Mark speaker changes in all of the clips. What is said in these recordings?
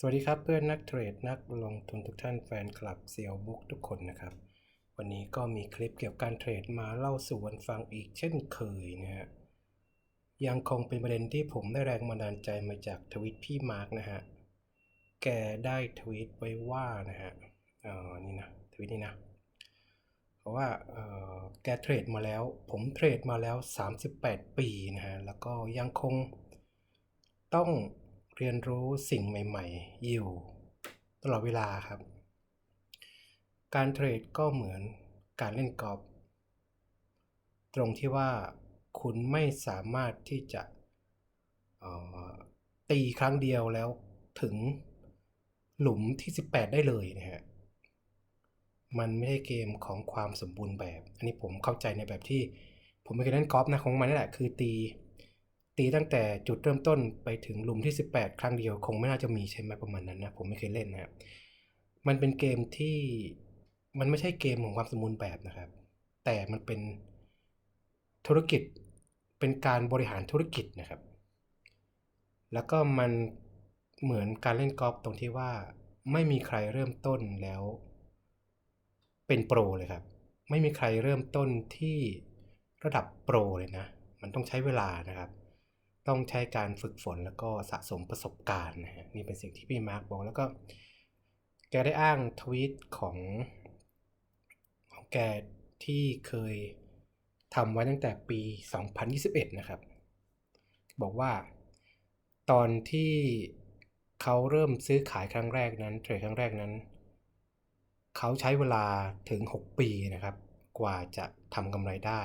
Speaker 1: สวัสดีครับเพื่อนนักเทรดนักลงทุนทุกท่านแฟนคลับเซียวบุ๊กทุกคนนะครับ วันนี้ก็มีคลิปเกี่ยวกับการเทรดมาเล่าสู่กันฟังอีกเช่นเคยนะฮะยังคงเป็นประเด็นที่ผมได้แรงบันดาลใจมาจากทวิตพี่มาร์กนะฮะแกได้ทวีตไว้ว่านะฮะเอ่อนี่นะทวิตนี้นะเพราะว่าเออแกเทรดมาแล้ว ผมเทรดมาแล้ว 38 ปีนะฮะแล้วก็ยังคงต้อง เรียนรู้สิ่งใหม่ ๆ อยู่ ตลอดเวลาครับ การเทรดก็เหมือนการเล่นกอล์ฟตรงที่ว่าคุณไม่สามารถที่จะออตีครั้งเดียวแล้วถึงหลุมที่ 18 ได้เลยนะฮะ มันไม่ใช่เกมของความสมบูรณ์แบบ อันนี้ผมเข้าใจในแบบที่ผมไม่เคยเล่นกอล์ฟนะของมันนี่แหละคือตี ตีตั้งแต่จุดเริ่มต้นไปถึงลุมที่ 18 ครั้งเดียว คงไม่น่าจะมีใช่ไหมประมาณนั้นนะผมไม่เคยเล่นนะครับมันเป็นเกมที่มันไม่ใช่เกมของความสมบูรณ์แบบนะครับ แต่มันเป็นธุรกิจเป็นการบริหารธุรกิจนะครับ แล้วก็มันเหมือนการเล่นกอล์ฟตรงที่ว่าไม่มีใครเริ่มต้นแล้วเป็นโปรเลยครับ ไม่มีใครเริ่มต้นที่ระดับโปรเลยนะ มันต้องใช้เวลานะครับ ต้องใช้การฝึกฝนแล้วก็สะสมประสบการณ์นะฮะนี่เป็นสิ่งที่พี่มาร์กบอกแล้วก็ แกได้อ้างทวีตของของแกที่เคยทำไว้ตั้งแต่ปี 2021 นะครับ บอกว่าตอนที่เขาเริ่มซื้อขายครั้งแรกนั้นเทรดครั้งแรกนั้น เขาใช้เวลาถึง 6 ปีนะครับ กว่าจะทำกำไรได้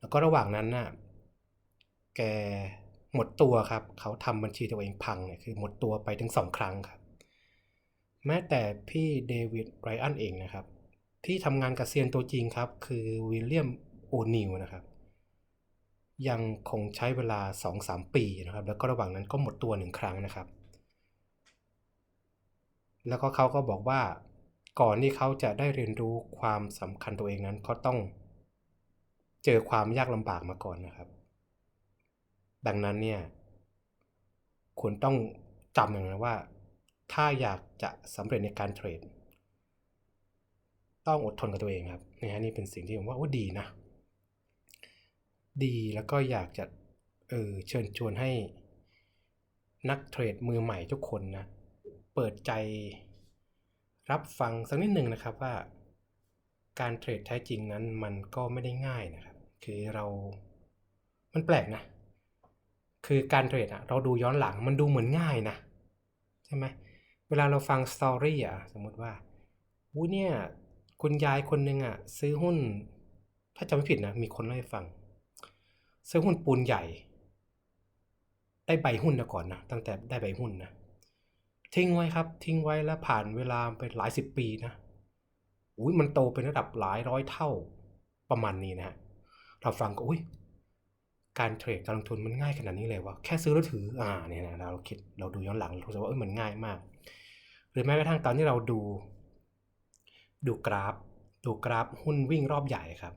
Speaker 1: แล้วก็ระหว่างนั้นน่ะ แกหมดตัวครับ เขาทำบัญชีตัวเองพังเนี่ยคือหมดตัวไปถึงสองครั้งครับ แม้แต่พี่เดวิดไรอันเองนะครับ ที่ทำงานกับเซียนตัวจริงครับ คือวิลเลียมโอนิลนะครับ ยังคงใช้เวลา 2-3 ปีนะครับ แล้วก็ระหว่างนั้นก็หมดตัวหนึ่งครั้งนะครับ แล้วก็เขาก็บอกว่าก่อนที่เขาจะได้เรียนรู้ความสำคัญตัวเองนั้นเขาต้อง เจอความยากลำบากมาก่อนนะครับ ดังนั้นเนี่ยคุณต้องจำอย่างนั้นว่า ถ้าอยากจะสำเร็จในการเทรด ต้องอดทนกับตัวเองครับนะฮะนี่เป็นสิ่งที่ผมว่าโอ้ดีนะ ดีแล้วก็อยากจะเออเชิญชวนให้นักเทรดมือใหม่ทุกคนนะ เปิดใจรับฟังสักนิดหนึ่งนะครับว่า การเทรดแท้จริงนั้นมันก็ไม่ได้ง่ายนะครับ คือเรา มันแปลกนะ คือการเทรดอะเราดูย้อนหลังมันดูเหมือนง่ายนะ ใช่ไหมเวลาเราฟังสตอรี่อะสมมติว่าวูเนี่ย คุณยายคนหนึ่งอะซื้อหุ้น ถ้าจำไม่ผิดนะ มีคนเล่าให้ฟัง ซื้อหุ้นปูนใหญ่ ได้ใบหุ้นนะก่อนนะตั้งแต่ได้ใบหุ้นนะทิ้งไว้ครับ ทิ้งไว้แล้วผ่านเวลาไปหลายสิบปีนะอุ้ยมันโตเป็นระดับหลายร้อยเท่าประมาณนี้นะฮะเราฟังก็อุ้ย การเทรดการลงทุนมันง่ายขนาดนี้เลยวะแค่ซื้อแล้วถืออ่าเนี่ยนะเราคิดเราดูย้อนหลังเรารู้สึกว่าเอ้ยมันง่ายมาก หรือแม้กระทั่งตอนที่เราดู ดูกราฟ ดูกราฟหุ้นวิ่งรอบใหญ่ครับ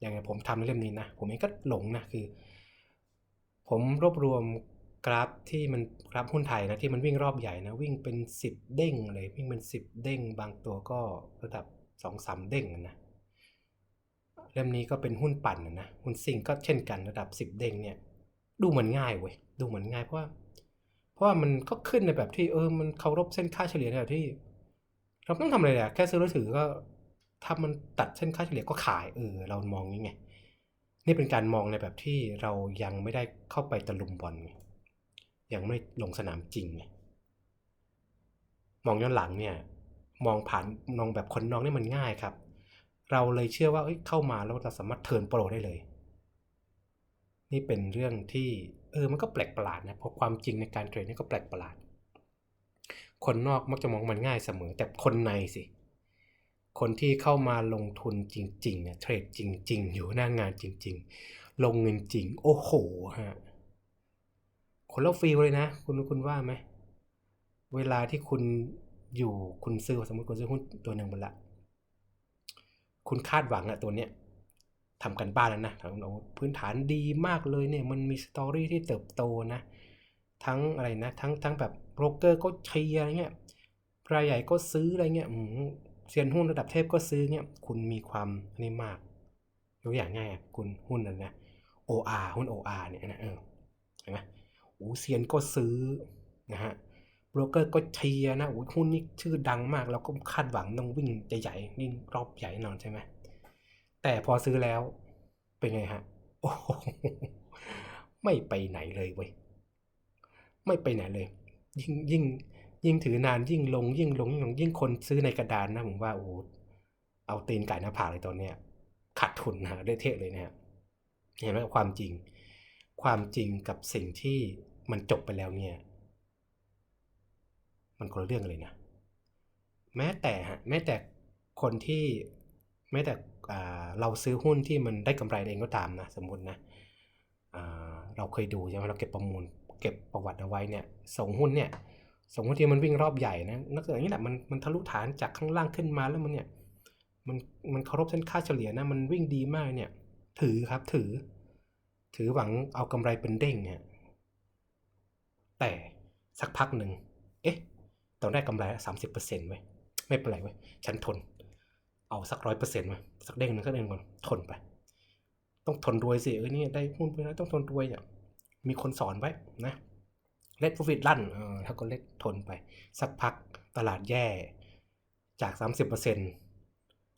Speaker 1: อย่างไงผมทำในเล่มนี้นะ ผมเองก็หลงนะคือ ผมรวบรวมกราฟที่มันกราฟหุ้นไทยนะที่มันวิ่งรอบใหญ่นะวิ่งเป็น 10 เด้งเลยวิ่งเป็น 10 เด้ง บางตัวก็ระดับ2-3เด้งนะ เล่มนี้ก็เป็นหุ้นปั่นนะนะหุ้นซิงก็เช่นกันระดับ 10 เด้งเนี่ย ดูเหมือนง่ายเว้ยดูเหมือนง่ายเพราะว่าเพราะว่ามันก็ขึ้นในแบบที่เออมันเคารพเส้นค่าเฉลี่ยในแบบที่ เราต้องทำอะไรเลยอะแค่ซื้อแล้วถือก็ถ้ามันตัดเส้นค่าเฉลี่ยก็ขายเออเรามองอย่างนี้ไงนี่เป็นการมองในแบบที่เรายังไม่ได้เข้าไปตะลุมบอลไงยังไม่ลงสนามจริงไงมองย้อนหลังเนี่ย มองผ่านมองแบบคนนอกนี่มันง่ายครับ เราเลยเชื่อว่าเเข้ามาแล้วเราสามารถเทิร์นโปรได้เลย นี่เป็นเรื่องที่เออมันก็แปลกประหลาดนะเพราะความจริงในการเทรดนี่ก็แปลกประหลาด คนนอกมักจะมองมันง่ายเสมอ แต่คนในสิ คนที่เข้ามาลงทุนจริงๆเนี่ยเทรดจริง ๆ อยู่หน้างงานจริง ๆ ลงเงินจริง โอ้โหฮะคนละฟีลเลยนะ คุณคุณว่าไหมเวลาที่คุณอยู่คุณซื้อสมมติคุณซื้อหุ้นตัวหนึ่งไปละ คุณคาดหวังอะตัวเนี้ยทำกันบ้านแล้วนะทำเอาพื้นฐานดีมากเลยเนี่ยมันมีสตอรี่ที่เติบโตนะ ทั้งอะไรนะ ทั้งทั้งแบบโบรกเกอร์ก็เชียร์อะไรเงี้ยรายใหญ่ก็ซื้ออะไรเงี้ยเซียนหุ้นระดับเทพก็ซื้อเงี้ยคุณมีความนี่มากยกอย่างง่ายคุณหุ้นนั่นนะ OR หุ้น OR เนี่ยนะเออเห็นไหมโอ้เซียนก็ซื้อนะฮะ โบรกเกอร์ก็เชียนะโอ้หุ้นนี่ชื่อดังมาก แล้วก็คาดหวังต้องวิ่งใหญ่ๆนี่รอบใหญ่นอนใช่ไหมแต่พอซื้อแล้วเป็นไงฮะโอ้โหไม่ไปไหนเลยเว้ยไม่ไปไหนเลย ยิ่งยิ่งยิ่งถือนานยิ่งลง ยิ่งลงยิ่งลงยิ่งคนซื้อในกระดานนะผมว่าโอ้เอาตีนไก่หน้าผากเลยตอนเนี้ยขาดทุนนะเละเทะเลยนะฮะเห็นไหมความจริง ความจริงกับสิ่งที่มันจบไปแล้วเนี่ย มันคนละเรื่องเลยนะ แม้แต่ฮะแม้แต่คนที่แม้แต่เราซื้อหุ้นที่มันได้กำไรเองก็ตามนะ สมมตินะเราเคยดูใช่ไหมเราเก็บประมูล เก็บประวัติเอาไว้เนี่ยส่งหุ้นเนี่ยส่งหุ้นที่มันวิ่งรอบใหญ่นะนักอย่างนี้แหละมันมันทะลุฐานจากข้างล่างขึ้นมาแล้วมันเนี่ยมันมันเคารพเส้นค่าเฉลี่ยนะมันวิ่งดีมากเนี่ย ถือครับถือ ถือหวังเอากำไรเป็นเด้งเนี่ยแต่สักพักหนึ่ง เอ๊ะ ตอนได้กำไรสามสิบเปอร์เซ็นต์ไว้ยไม่เป็นไรเว้ยฉันทน เอาสักร้อยเปอร์เซ็นต์ไว้สักเด้งหนึงก็เด้งก่อนทนไป ต้องทนรวยสิเออนี่ได้หุ้นไปแล้วต้องทนรวยเนี่ยมีคนสอนไว้นะเล็ด profit ลั่นเออแล้วก็เล็ดทนไป สักพักตลาดแย่จากสามสิบเปอร์เซ็นต์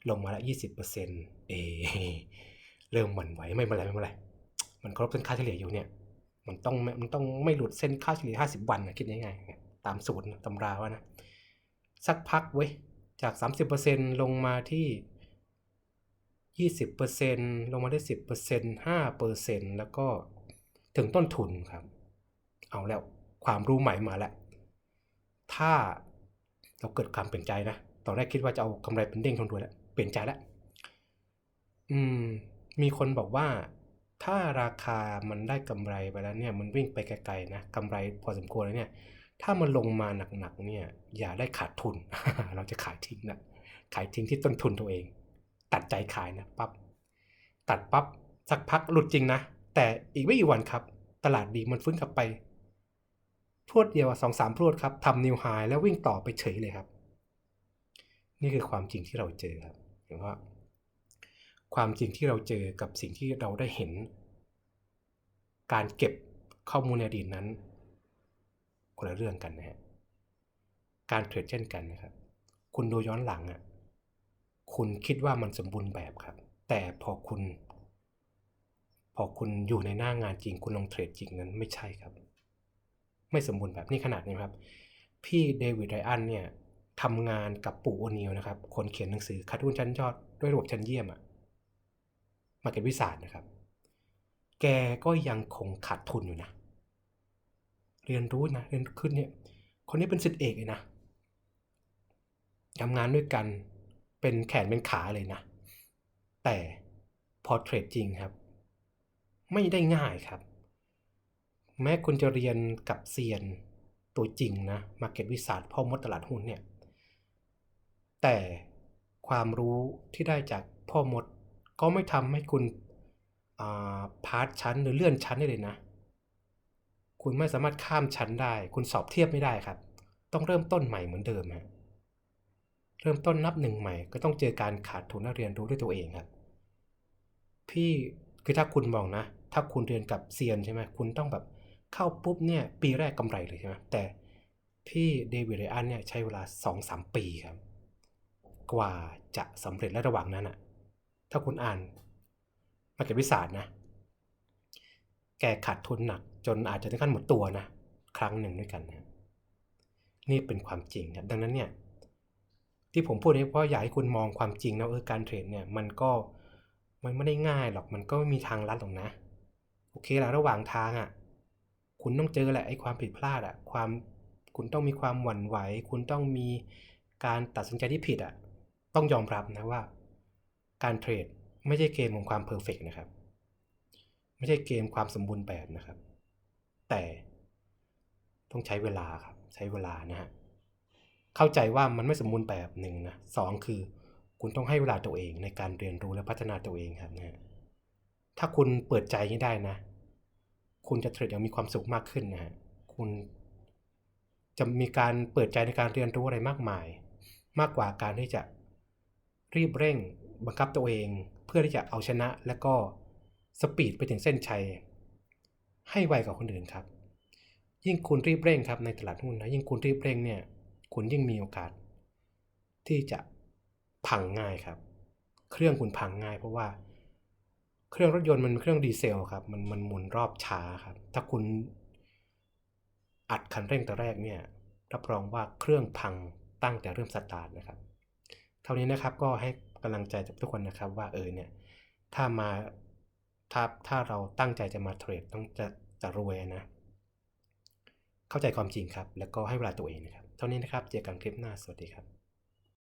Speaker 1: ลงมาละยี่สิบเปอร์เซ็นต์เอเริ่มหวั่นไหวไม่เป็นไรไม่เป็นไร มันเคารพเส้นค่าเฉลี่ยอยู่เนี่ย มันต้องม่มันต้องไม่หลุดเส้นค่าเฉลี่ยห้าสิบวันนะคิดง่ายๆ ตามสูตรตำราว่านะ สักพักเว้ย จากสามสิบเปอร์เซ็นลงมาที่ยี่สิบเปอร์เซ็นลงมาได้สิบเปอร์เซ็นห้าเปอร์เซ็นแล้วก็ถึงต้นทุนครับ เอาแล้วความรู้ใหม่มาแล้ว ถ้าเราเกิดความเปลี่ยนใจนะ ตอนแรกคิดว่าจะเอากำไรเป็นเด้งทนรวยแล้ว เปลี่ยนใจแล้ว อืม มีคนบอกว่าถ้าราคามันได้กำไรไปแล้วเนี่ย มันวิ่งไปไกลๆนะกำไรพอสมควรแล้วเนี่ย ถ้ามันลงมาหนักๆเนี่ย อย่าได้ขาดทุน เราจะขายทิ้งนะขายทิ้งที่ต้นทุนตัวเอง ตัดใจขายนะปับ๊บตัดปับ๊บสักพักหลุดจริงนะ แต่อีกไม่กี่วันครับ ตลาดดีมันฟื้นกลับไปพรวดเดียวสองสามพรวดครับทำนิวไฮแล้ววิ่งต่อไปเฉยเลยครับ นี่คือความจริงที่เราเจอครับเห็นว่า ความจริงที่เราเจอกับสิ่งที่เราได้เห็น การเก็บข้อมูลในอดีตนั้น คนละเรื่องกันนะฮะการเทรดเช่นกันนะครับ คุณดูย้อนหลังอะคุณคิดว่ามันสมบูรณ์แบบครับ แต่พอคุณ พอคุณอยู่ในหน้างานจริง คุณลงเทรดจริงนั้นไม่ใช่ครับ ไม่สมบูรณ์แบบนี่ขนาดนี้ครับ พี่เดวิดไรอันเนี่ยทำงานกับปู่โอนิลนะครับ คนเขียนหนังสือคัดหุ้นชั้นยอดด้วยระบบชั้นเยี่ยมอะมาเก็ตวิสาทนะครับ แกก็ยังคงขาดทุนอยู่นะ เรียนรู้นะเรียนขึ้นเนี่ยคนนี้เป็นสิทธิเอกเลยนะทำงานด้วยกันเป็นแขนเป็นขาเลยนะ แต่พอเทรดจริงครับ ไม่ได้ง่ายครับ แม้คุณจะเรียนกับเซียนตัวจริงนะมาเก็ตวิสาทพ่อมดตลาดหุ้นเนี่ย แต่ความรู้ที่ได้จากพ่อมดก็ไม่ทำให้คุณพาร์ทชั้นหรือเลื่อนชั้นได้เลยนะ คุณไม่สามารถข้ามชั้นได้ คุณสอบเทียบไม่ได้ครับ ต้องเริ่มต้นใหม่เหมือนเดิมฮะเริ่มต้นนับหนึ่งใหม่ ก็ต้องเจอการขาดทุนและเรียนรู้ด้วยตัวเองครับ พี่คือถ้าคุณมองนะ ถ้าคุณเรียนกับเซียนใช่ไหมคุณต้องแบบเข้าปุ๊บเนี่ยปีแรกกำไรเลยใช่ไหมแต่พี่เดวิดเรอันเนี่ยใช้เวลาสองสามปีครับ กว่าจะสำเร็จและระหว่างนั้นอะถ้าคุณอ่านมาเก็ตวิสาทนะ แกขาดทุนหนัก จนอาจจะถึงขั้นหมดตัวนะครั้งหนึ่งด้วยกันนะนี่เป็นความจริงครับดังนั้นเนี่ยที่ผมพูดนี้เพราะอยากให้คุณมองความจริงนะเออการเทรดเนี่ยมันก็มันไม่ได้ง่ายหรอกมันก็ไม่มีทางลัดหรอกนะ โอเคละระหว่างทางอะ่ะคุณต้องเจอแหละไอ้ความผิดพลาดอะ่ะความคุณต้องมีความหวั่นไหว คุณต้องมีการตัดสินใจที่ผิดอะ่ะต้องยอมรับนะว่า การเทรดไม่ใช่เกมของความเพอร์เฟกนะครับ ไม่ใช่เกมความสมบูรณ์แบบนะครับ แต่ต้องใช้เวลาครับ ใช้เวลานะฮะเข้าใจว่ามันไม่สมบูรณ์แบบหนึ่งนะสองคือ คุณต้องให้เวลาตัวเองในการเรียนรู้และพัฒนาตัวเองครับนะฮะถ้าคุณเปิดใจนี้ได้นะ คุณจะเทรดอย่างมีความสุขมากขึ้นนะฮะคุณจะมีการเปิดใจในการเรียนรู้อะไรมากมาย มากกว่าการที่จะรีบเร่งบังคับตัวเอง เพื่อที่จะเอาชนะ และก็สปีดไปถึงเส้นชัย ให้ไวกว่าคนอื่นครับ ยิ่งคุณรีบเร่งครับในตลาดหุ้นนะยิ่งคุณรีบเร่งเนี่ยคุณยิ่งมีโอกาส ที่จะพังง่ายครับ เครื่องคุณพังง่าย เพราะว่าเครื่องรถยนต์มันเครื่องดีเซลครับมันมันหมุนรอบช้าครับ ถ้าคุณอัดคันเร่งแต่แรกเนี่ยรับรองว่าเครื่องพังตั้งแต่เริ่มสตาร์ทนะครับ เท่านี้นะครับก็ให้กำลังใจจากทุกคนนะครับว่าเออเนี่ยถ้ามา ถ้าถ้าเราตั้งใจจะมาเทรดต้องจะจะรวยนะ เข้าใจความจริงครับ แล้วก็ให้เวลาตัวเองนะครับ เท่านี้นะครับ เจอกันคลิปหน้า สวัสดีครับ